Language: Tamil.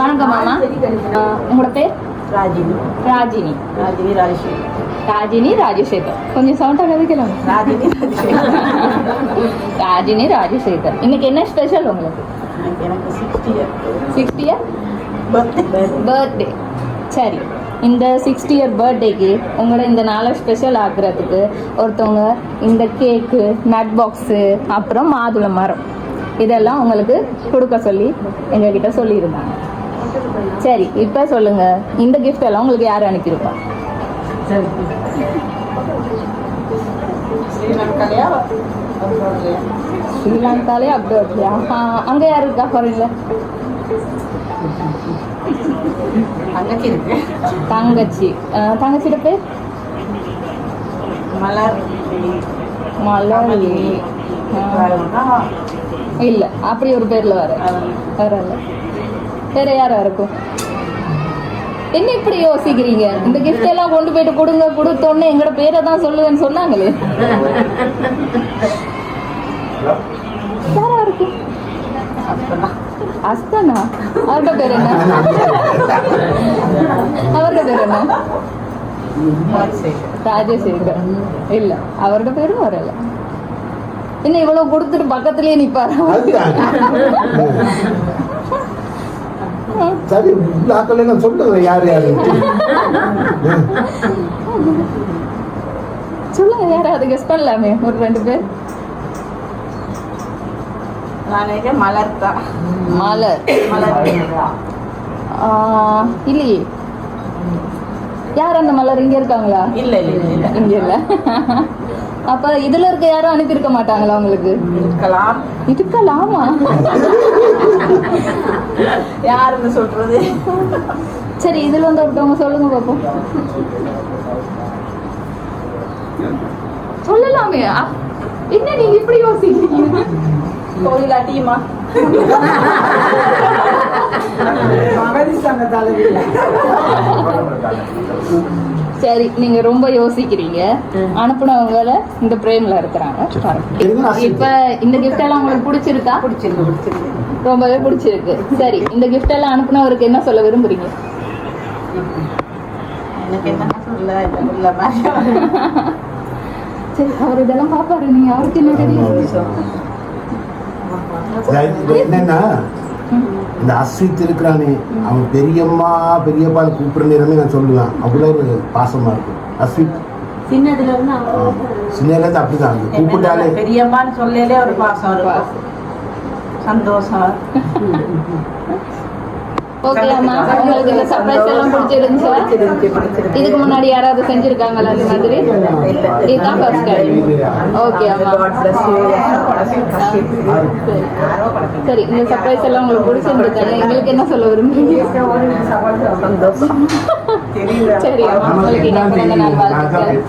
வணக்கம் மாமா. உங்களோட பேர்? ராஜினி. ராஜினி. ராஜினி ராஜேஸ்வரி ராஜினி ராஜசேகர். கொஞ்சம் சவுண்டாக வைக்கலாம் ராஜினி ராஜினி ராஜசேகர். இன்னைக்கு என்ன ஸ்பெஷல் உங்களுக்கு? எனக்கு sixty year sixty year birthday சரி. இந்த சிக்ஸ்டி இயர் பர்த்டேக்கு உங்களோட இந்த நாளை ஸ்பெஷல் ஆக்குறதுக்கு ஒருத்தவங்க இந்த கேக்கு நட் பாக்ஸு அப்புறம் மாதுளை மரம் இதெல்லாம் உங்களுக்கு கொடுக்க சொல்லி எங்ககிட்ட சொல்லியிருந்தாங்க. சரி இப்போ சொல்லுங்க. இந்த gift எல்லாம் உங்களுக்கு யார் அனுப்பியிருப்பா? ஸ்ரீலங்காலே அப்படியா அங்கே யார் இருக்கா ஃபாரின்ல தங்கச்சி இருக்கு. தங்கச்சி. தங்கச்சியோட பேர்? மலர். மலர்லி இல்லை அப்படி ஒரு பேரில் வர. வரல வேற யாரா இருக்கும்? என்ன இப்படி யோசிக்கிறீங்க? இந்த கிஃப்ட் எல்லாம் கொண்டு போயிட்டு கொடுங்க கொடுத்தோன்னே எங்களோட பேரை தான் சொல்லுவேன்னு சொன்னாங்களே. யாரா இருக்கும்? அஸ்தனா? அவரோட பேர் என்ன? அவரோட பேர் என்ன? ராஜசேகர் இல்ல அவரோட பேரும் வரல என்ன இவ்வளவு கொடுத்துட்டு பக்கத்துலயே நிப்பாரு? சரி பிளாக்ல நான் சொல்லுங்க யார் யாரு? சொல்லுங்க யாராவது கெஸ் பண்ணலாமே ஒரு ரெண்டு பேர். நாளைக்கு மலர் தான். மலர். மலர் இல்லையே. யார் அந்த மலர்? இங்க இருக்காங்களா? இல்ல இல்ல இல்ல இல்ல. இங்க இல்ல. அப்ப இதுல இருக்க யாரும் அனுப்பியிருக்க மாட்டாங்களா உங்களுக்கு? இருக்கலாம். இருக்கலாமா. யாருன்னு சொல்றது? சரி இதுல வந்து ஒருத்தவங்க சொல்லுங்க பாப்போம். சொல்லலாமே. என்ன நீங்க இப்படி யோசிக்கிறீங்க? கோயிலா டீமா சரி நீங்க ரொம்ப யோசிக்கிறீங்க. அனுப்புனவங்கள இந்த பிரேம்ல இருக்கிறாங்க. இப்ப இந்த gift எல்லாம் உங்களுக்கு பிடிச்சிருக்கா? பிடிச்சிருக்கு பிடிச்சிருக்கு. ரொம்பவே பிடிச்சிருக்கு. சரி இந்த gift எல்லாம் அனுப்புனவருக்கு என்ன சொல்ல விரும்புறீங்க? எனக்கு என்ன சொல்ல சரி அவர் இதெல்லாம் பாப்பாரு நீங்க அவருக்கு என்ன தெரியும்? என்னன்னா இந்த அஸ்வித் இருக்கிறானே அவன் பெரியம்மா பெரியப்பான்னு கூப்பிடுற நேரமே நான் சொல்லுவேன். அவ்வளோ ஒரு பாசமா இருக்கும். அஸ்வித். சின்னதுல இருந்து சின்னதுலேருந்து அப்படிதான். அந்த கூப்பிட்டாலே. பெரியம்மான்னு சொல்லலே ஒரு பாசம் இருக்கும். சந்தோஷம். ஓகே அம்மா உங்களுக்கு இந்த சர்ப்ரைஸ் எல்லாம் பிடிச்சிருந்துச்சா? இதுக்கு முன்னாடி யாராவது செஞ்சிருக்காங்களா அந்த மாதிரி? இதுதான் ஃபர்ஸ்ட் டைம் ஓகே அம்மா சரி. சரி இந்த சர்ப்ரைஸ் எல்லாம் உங்களுக்கு பிடிச்சிருந்துச்சு? எங்களுக்கு என்ன சொல்ல விரும்புறீங்க? சந்தோஷம் சரி அம்மா உங்களுக்கு இன்னும் பிறந்த நாள் வாழ்த்துக்கள்?